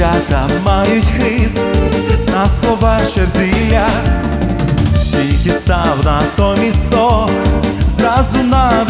дівчата мають хист на слова Черзіля, тільки став на то місто, зразу на